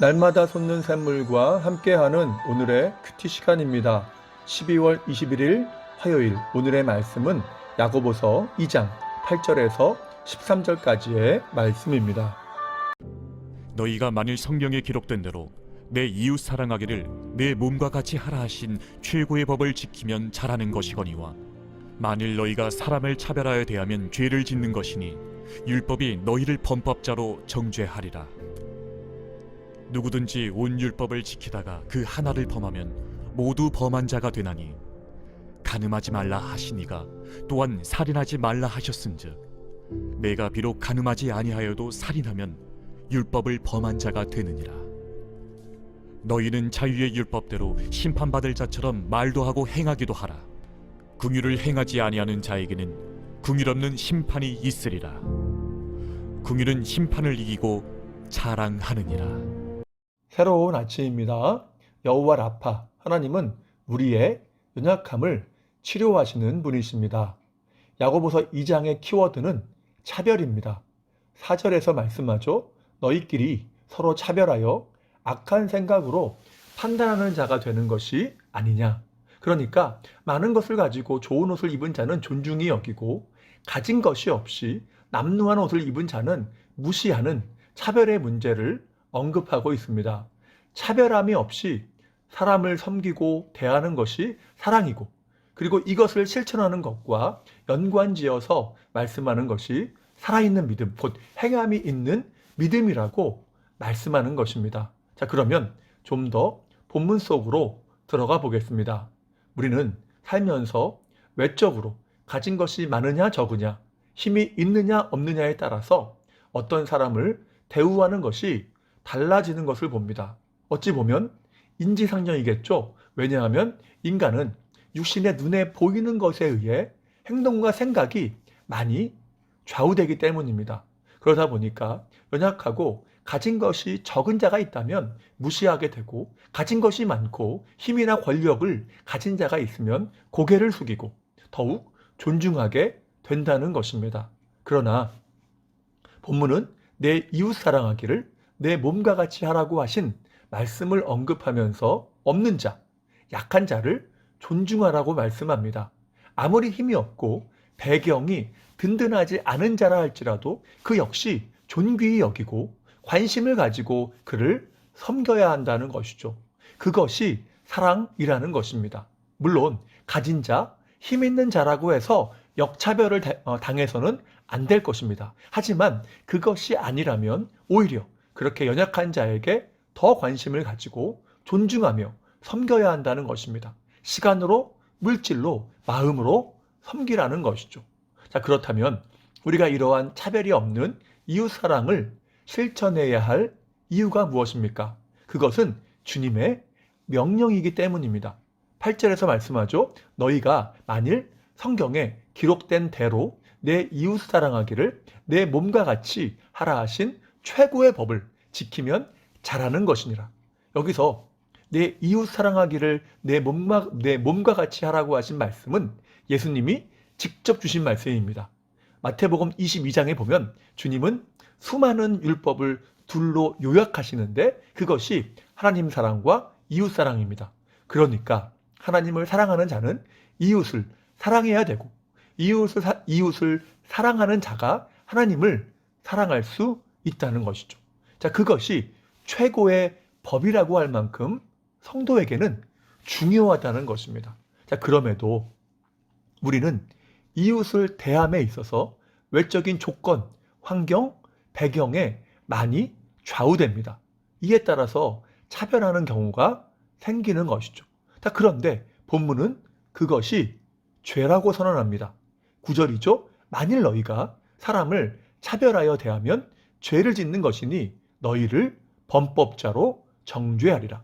날마다 솟는 샘물과 함께하는 오늘의 큐티 시간입니다. 12월 21일 화요일 오늘의 말씀은 야고보서 2장 8절에서 13절까지의 말씀입니다. 너희가 만일 성경에 기록된 대로 내 이웃 사랑하기를 내 몸과 같이 하라 하신 최고의 법을 지키면 잘하는 것이거니와 만일 너희가 사람을 차별하여 대하면 죄를 짓는 것이니 율법이 너희를 범법자로 정죄하리라 누구든지 온 율법을 지키다가 그 하나를 범하면 모두 범한 자가 되나니 가늠하지 말라 하시니가 또한 살인하지 말라 하셨은즉 내가 비록 가늠하지 아니하여도 살인하면 율법을 범한 자가 되느니라. 너희는 자유의 율법대로 심판받을 자처럼 말도 하고 행하기도 하라. 궁유를 행하지 아니하는 자에게는 궁율 없는 심판이 있으리라. 궁율은 심판을 이기고 자랑하느니라. 새로운 아침입니다. 여호와 라파 하나님은 우리의 연약함을 치료하시는 분이십니다. 야고보서 2장의 키워드는 차별입니다. 4절에서 말씀하죠. 너희끼리 서로 차별하여 악한 생각으로 판단하는 자가 되는 것이 아니냐. 그러니까 많은 것을 가지고 좋은 옷을 입은 자는 존중이 여기고 가진 것이 없이 남루한 옷을 입은 자는 무시하는 차별의 문제를 언급하고 있습니다. 차별함이 없이 사람을 섬기고 대하는 것이 사랑이고 그리고 이것을 실천하는 것과 연관지어서 말씀하는 것이 살아있는 믿음, 곧 행함이 있는 믿음이라고 말씀하는 것입니다. 자, 그러면 좀 더 본문 속으로 들어가 보겠습니다. 우리는 살면서 외적으로 가진 것이 많으냐 적으냐, 힘이 있느냐 없느냐에 따라서 어떤 사람을 대우하는 것이 달라지는 것을 봅니다. 어찌 보면 인지상정이겠죠. 왜냐하면 인간은 육신의 눈에 보이는 것에 의해 행동과 생각이 많이 좌우되기 때문입니다. 그러다 보니까 연약하고 가진 것이 적은 자가 있다면 무시하게 되고 가진 것이 많고 힘이나 권력을 가진 자가 있으면 고개를 숙이고 더욱 존중하게 된다는 것입니다. 그러나 본문은 내 이웃 사랑하기를 내 몸과 같이 하라고 하신 말씀을 언급하면서 없는 자, 약한 자를 존중하라고 말씀합니다. 아무리 힘이 없고 배경이 든든하지 않은 자라 할지라도 그 역시 존귀히 여기고 관심을 가지고 그를 섬겨야 한다는 것이죠. 그것이 사랑이라는 것입니다. 물론 가진 자, 힘 있는 자라고 해서 역차별을 다- 어, 당해서는 안 될 것입니다. 하지만 그것이 아니라면 오히려 그렇게 연약한 자에게 더 관심을 가지고 존중하며 섬겨야 한다는 것입니다. 시간으로, 물질로, 마음으로 섬기라는 것이죠. 자, 그렇다면 우리가 이러한 차별이 없는 이웃 사랑을 실천해야 할 이유가 무엇입니까? 그것은 주님의 명령이기 때문입니다. 8절에서 말씀하죠. 너희가 만일 성경에 기록된 대로 내 이웃 사랑하기를 내 몸과 같이 하라 하신 최고의 법을 지키면 잘하는 것이니라. 여기서 내 이웃 사랑하기를 내 몸과, 내 몸과 같이 하라고 하신 말씀은 예수님이 직접 주신 말씀입니다. 마태복음 22장에 보면 주님은 수많은 율법을 둘로 요약하시는데 그것이 하나님 사랑과 이웃 사랑입니다. 그러니까 하나님을 사랑하는 자는 이웃을 사랑해야 되고 이웃을, 사, 이웃을 사랑하는 자가 하나님을 사랑할 수 있다는 것이죠. 자, 그것이 최고의 법이라고 할 만큼 성도에게는 중요하다는 것입니다. 자, 그럼에도 우리는 이웃을 대함에 있어서 외적인 조건, 환경, 배경에 많이 좌우됩니다. 이에 따라서 차별하는 경우가 생기는 것이죠. 자, 그런데 본문은 그것이 죄라고 선언합니다. 구절이죠. 만일 너희가 사람을 차별하여 대하면 죄를 짓는 것이니 너희를 범법자로 정죄하리라.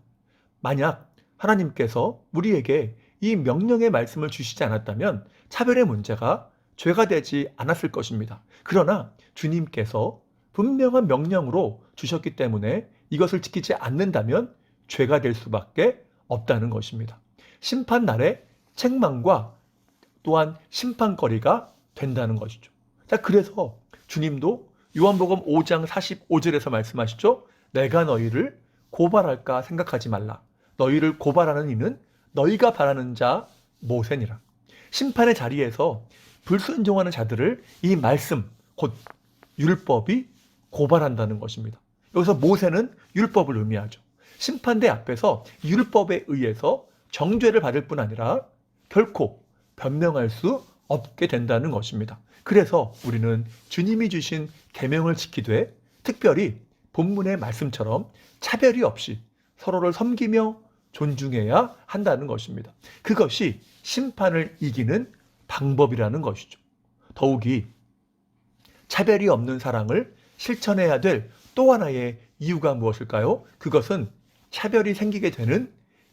만약 하나님께서 우리에게 이 명령의 말씀을 주시지 않았다면 차별의 문제가 죄가 되지 않았을 것입니다. 그러나 주님께서 분명한 명령으로 주셨기 때문에 이것을 지키지 않는다면 죄가 될 수밖에 없다는 것입니다. 심판 날에 책망과 또한 심판거리가 된다는 것이죠. 자, 그래서 주님도 요한복음 5장 45절에서 말씀하시죠. 내가 너희를 고발할까 생각하지 말라. 너희를 고발하는 이는 너희가 바라는 자 모세니라. 심판의 자리에서 불순종하는 자들을 이 말씀, 곧 율법이 고발한다는 것입니다. 여기서 모세는 율법을 의미하죠. 심판대 앞에서 율법에 의해서 정죄를 받을 뿐 아니라 결코 변명할 수 없게 된다는 것입니다. 그래서 우리는 주님이 주신 계명을 지키되 특별히 본문의 말씀처럼 차별이 없이 서로를 섬기며 존중해야 한다는 것입니다. 그것이 심판을 이기는 방법이라는 것이죠. 더욱이 차별이 없는 사랑을 실천해야 될 또 하나의 이유가 무엇일까요? 그것은 차별이 생기게 되는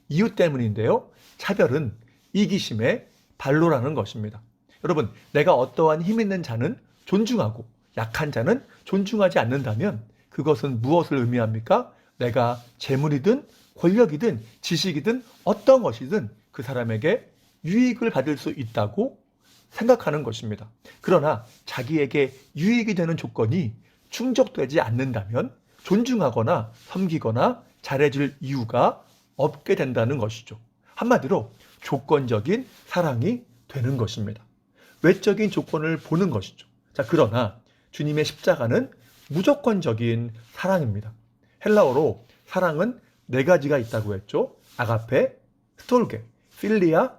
이유 때문인데요. 차별은 이기심의 발로라는 것입니다. 여러분, 내가 어떠한 힘 있는 자는 존중하고 약한 자는 존중하지 않는다면 그것은 무엇을 의미합니까? 내가 재물이든 권력이든 지식이든 어떤 것이든 그 사람에게 유익을 받을 수 있다고 생각하는 것입니다. 그러나 자기에게 유익이 되는 조건이 충족되지 않는다면 존중하거나 섬기거나 잘해줄 이유가 없게 된다는 것이죠. 한마디로 조건적인 사랑이 되는 것입니다. 외적인 조건을 보는 것이죠. 자, 그러나 주님의 십자가는 무조건적인 사랑입니다. 헬라어로 사랑은 네 가지가 있다고 했죠. 아가페, 스톨게, 필리아,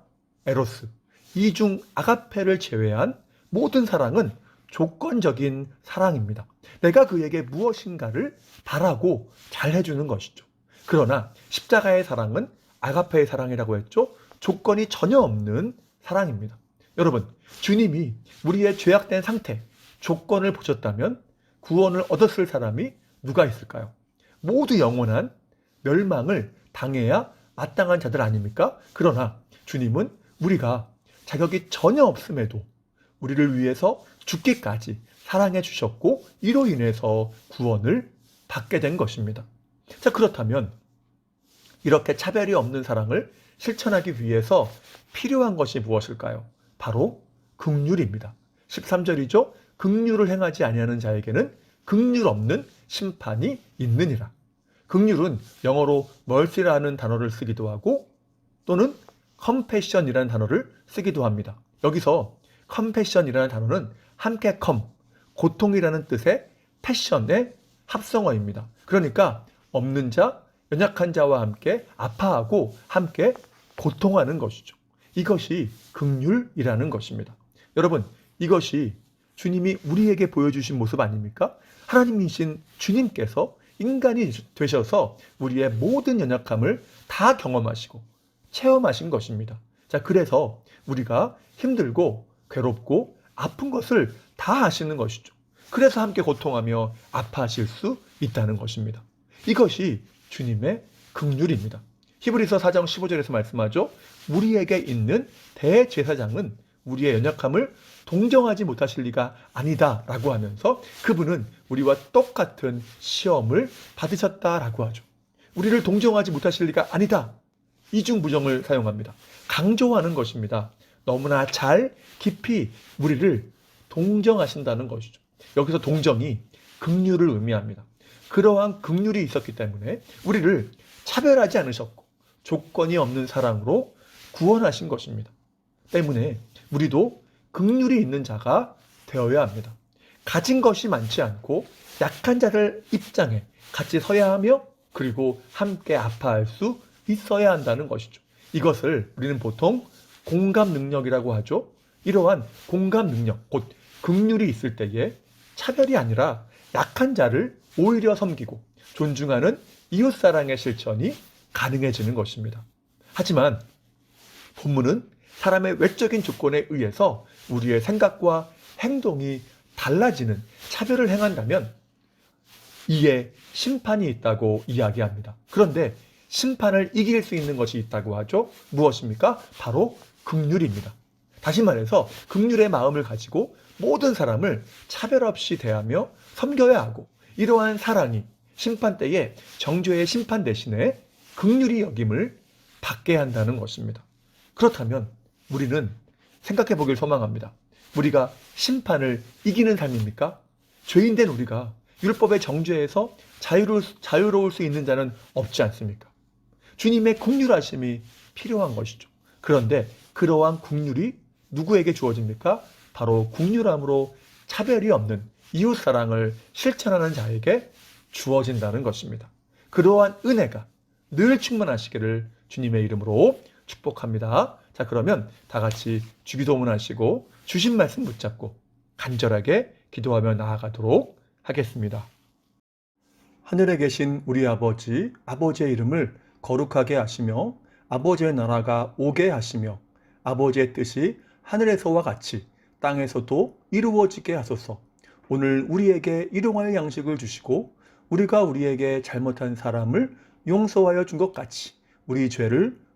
에로스. 이 중 아가페를 제외한 모든 사랑은 조건적인 사랑입니다. 내가 그에게 무엇인가를 바라고 잘 해주는 것이죠. 그러나 십자가의 사랑은 아가페의 사랑이라고 했죠. 조건이 전혀 없는 사랑입니다. 여러분, 주님이 우리의 죄악된 상태, 조건을 보셨다면 구원을 얻었을 사람이 누가 있을까요? 모두 영원한 멸망을 당해야 마땅한 자들 아닙니까? 그러나 주님은 우리가 자격이 전혀 없음에도 우리를 위해서 죽기까지 사랑해 주셨고 이로 인해서 구원을 받게 된 것입니다. 자, 그렇다면 이렇게 차별이 없는 사랑을 실천하기 위해서 필요한 것이 무엇일까요? 바로 극률입니다. 13절이죠. 극률을 행하지 아니하는 자에게는 극률 없는 심판이 있느니라. 극률은 영어로 mercy라는 단어를 쓰기도 하고 또는 compassion이라는 단어를 쓰기도 합니다. 여기서 compassion이라는 단어는 함께 come, 고통이라는 뜻의 패션의 합성어입니다. 그러니까 없는 자, 연약한 자와 함께 아파하고 함께 고통하는 것이죠. 이것이 극률이라는 것입니다. 여러분, 이것이 주님이 우리에게 보여주신 모습 아닙니까? 하나님이신 주님께서 인간이 되셔서 우리의 모든 연약함을 다 경험하시고 체험하신 것입니다. 자, 그래서 우리가 힘들고 괴롭고 아픈 것을 다 아시는 것이죠. 그래서 함께 고통하며 아파하실 수 있다는 것입니다. 이것이 주님의 극률입니다. 히브리서 4장 15절에서 말씀하죠. 우리에게 있는 대제사장은 우리의 연약함을 동정하지 못하실 리가 아니다라고 하면서 그분은 우리와 똑같은 시험을 받으셨다라고 하죠. 우리를 동정하지 못하실 리가 아니다. 이중 부정을 사용합니다. 강조하는 것입니다. 너무나 잘 깊이 우리를 동정하신다는 것이죠. 여기서 동정이 극률을 의미합니다. 그러한 극률이 있었기 때문에 우리를 차별하지 않으셨고 조건이 없는 사랑으로 구원하신 것입니다. 때문에 우리도 극률이 있는 자가 되어야 합니다. 가진 것이 많지 않고 약한 자를 입장에 같이 서야 하며 그리고 함께 아파할 수 있어야 한다는 것이죠. 이것을 우리는 보통 공감 능력이라고 하죠. 이러한 공감 능력, 곧 극률이 있을 때에 차별이 아니라 약한 자를 오히려 섬기고 존중하는 이웃사랑의 실천이 가능해지는 것입니다. 하지만 본문은 사람의 외적인 조건에 의해서 우리의 생각과 행동이 달라지는 차별을 행한다면 이에 심판이 있다고 이야기합니다. 그런데 심판을 이길 수 있는 것이 있다고 하죠. 무엇입니까? 바로 극률입니다. 다시 말해서 극률의 마음을 가지고 모든 사람을 차별 없이 대하며 섬겨야 하고 이러한 사랑이 심판 때에 정죄의 심판 대신에 극률이 여김을 받게 한다는 것입니다. 그렇다면 우리는 생각해 보길 소망합니다. 우리가 심판을 이기는 삶입니까? 죄인된 우리가 율법의 정죄에서 자유로울, 자유로울 수 있는 자는 없지 않습니까? 주님의 국률하심이 필요한 것이죠. 그런데 그러한 국률이 누구에게 주어집니까? 바로 국률함으로 차별이 없는 이웃 사랑을 실천하는 자에게 주어진다는 것입니다. 그러한 은혜가 늘 충만하시기를 주님의 이름으로 축복합니다. 자, 그러면 다 같이 주기도문 하시고 주신 말씀 붙잡고 간절하게 기도하며 나아가도록 하겠습니다. 하늘에 계신 우리 아버지, 아버지의 이름을 거룩하게 하시며 아버지의 나라가 오게 하시며 아버지의 뜻이 하늘에서와 같이 땅에서도 이루어지게 하소서. 오늘 우리에게 일용할 양식을 주시고 우리가 우리에게 잘못한 사람을 용서하여 준 것 같이 우리 죄를